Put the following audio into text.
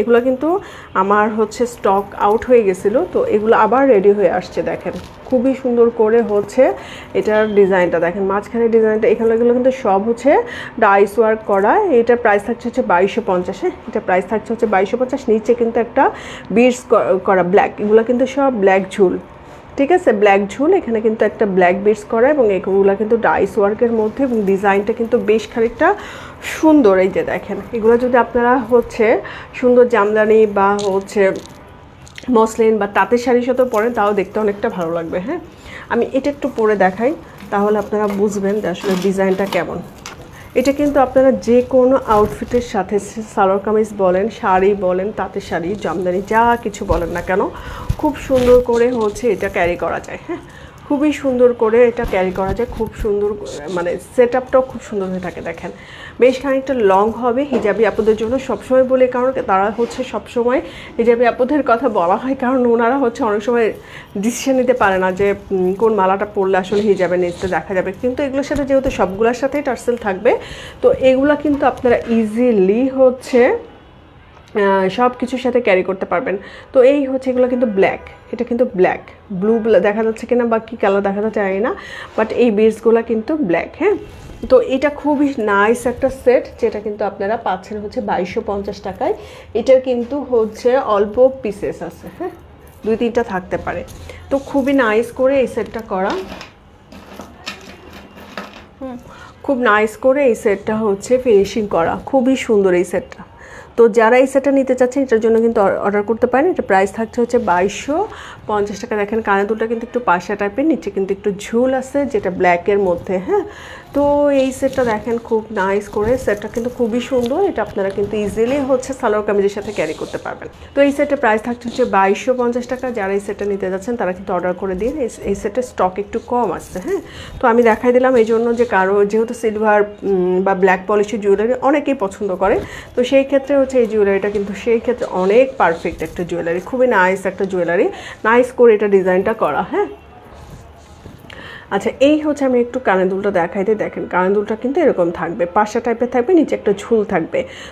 এগুলো কিন্তু আমার হচ্ছে স্টক আউট হয়ে গেছিল, তো এগুলো আবার রেডি হয়ে আসছে দেখেন। খুবই সুন্দর করে হচ্ছে এটার ডিজাইনটা দেখেন মাঝখানে ডিজাইনটা এখানেগুলো কিন্তু সব হচ্ছে ডাইস ওয়ার্ক করা। এটা প্রাইস থাকছে হচ্ছে বাইশশো পঞ্চাশে এটা প্রাইস থাকছে হচ্ছে বাইশশো পঞ্চাশ, নিচে কিন্তু একটা বিটস করা ব্ল্যাক এগুলো কিন্তু সব ব্ল্যাক ঝুল ঠিক আছে ব্ল্যাক ঝুল, এখানে কিন্তু একটা ব্ল্যাক বেস করা এবং এগুলো কিন্তু ডাইস ওয়ার্কের মধ্যে এবং ডিজাইনটা কিন্তু বেশ খানিকটা সুন্দর এই যে দেখেন। এগুলো যদি আপনারা হচ্ছে সুন্দর জামদানি বা হচ্ছে মসলিন বা তাঁতের শাড়ির সাথে পরেন, তাও দেখতে অনেকটা ভালো লাগবে হ্যাঁ? আমি এটা একটু পরে দেখাই, তাহলে আপনারা বুঝবেন যে আসলে ডিজাইনটা কেমন। এটা কিন্তু আপনারা যে কোনো আউটফিটের সাথে সালোয়ার কামিজ বলেন, শাড়ি বলেন, তাঁতের শাড়ি, জামদানি, যা কিছু বলেন না কেন, খুব সুন্দর করে হচ্ছে এটা ক্যারি করা যায় হ্যাঁ? খুবই সুন্দর করে এটা ক্যারি করা যায়, খুব সুন্দর মানে সেট আপটাও খুব সুন্দর হয়ে থাকে, দেখেন। বেশ খানিকটা লং হবে হিজাবি আপুদের জন্য, সবসময় বলে, কারণ তারা হচ্ছে সবসময় হিজাবি আপুদের কথা বলা হয়, কারণ ওনারা হচ্ছে অনেক সময় ডিসিশন নিতে পারে না যে কোন মালাটা পরলে আসলে হিজাবে নিচতে দেখা যাবে। কিন্তু এগুলোর সাথে যেহেতু সবগুলোর সাথেই টার্সেল থাকবে, তো এগুলো কিন্তু আপনারা ইজিলি হচ্ছে সব কিছুর সাথে ক্যারি করতে পারবেন। তো এই হচ্ছে এগুলো কিন্তু ব্ল্যাক এটা কিন্তু ব্ল্যাক ব্লু দেখা যাচ্ছে কিনা বা কী কালার দেখা যাচ্ছে জানি না বাট এই বিডসগুলো কিন্তু ব্ল্যাক হ্যাঁ? তো এটা খুবই নাইস একটা সেট যেটা কিন্তু আপনারা পাচ্ছেন হচ্ছে বাইশশো পঞ্চাশ টাকায়। এটার কিন্তু হচ্ছে অল্প পিসেস আছে হ্যাঁ? দুই তিনটা থাকতে পারে। তো খুবই নাইস করে এই সেটটা করা। খুব নাইস করে এই সেটটা হচ্ছে ফিনিশিং করা। খুবই সুন্দর এই সেটটা তো যারা এই সেটটা নিতে চাচ্ছেন, এটার জন্য কিন্তু অর্ডার করতে পারেন। এটা প্রাইস থাকছে হচ্ছে বাইশশো পঞ্চাশ টাকা। দেখেন কানে দুলটা কিন্তু একটু পাশা টাইপের নিচে কিন্তু একটু ঝুল আছে, যেটা ব্ল্যাকের মধ্যে হ্যাঁ? তো এই সেটটা দেখেন খুব নাইস করে। সেটটা কিন্তু খুবই সুন্দর। এটা আপনারা কিন্তু ইজিলি হচ্ছে সালোয়ার কামিজের সাথে ক্যারি করতে পারবেন। তো এই সেটের প্রাইস থাকছে হচ্ছে বাইশশো পঞ্চাশ টাকা। যারা এই সেটটা নিতে যাচ্ছেন, তারা কিন্তু অর্ডার করে দিন। এই- সেটের স্টক একটু কম আসছে হ্যাঁ? তো আমি দেখাই দিলাম এই জন্য যে কারও যেহেতু সিলভার বা ব্ল্যাক পলিশের জুয়েলারি অনেকেই পছন্দ করে। তো সেই ক্ষেত্রে হচ্ছে এই জুয়েলারিটা কিন্তু সেই ক্ষেত্রে অনেক পারফেক্ট একটা জুয়েলারি খুবই নাইস একটা জুয়েলারি নাইস করে এটা ডিজাইনটা করা হ্যাঁ? আচ্ছা এই হচ্ছে আমি একটু কানের দুলটা দেখাই দিই দেখেন কানে দুলটা কিন্তু এরকম থাকবে, পাশা টাইপের থাকবে, নিচে একটা ঝুল থাকবে।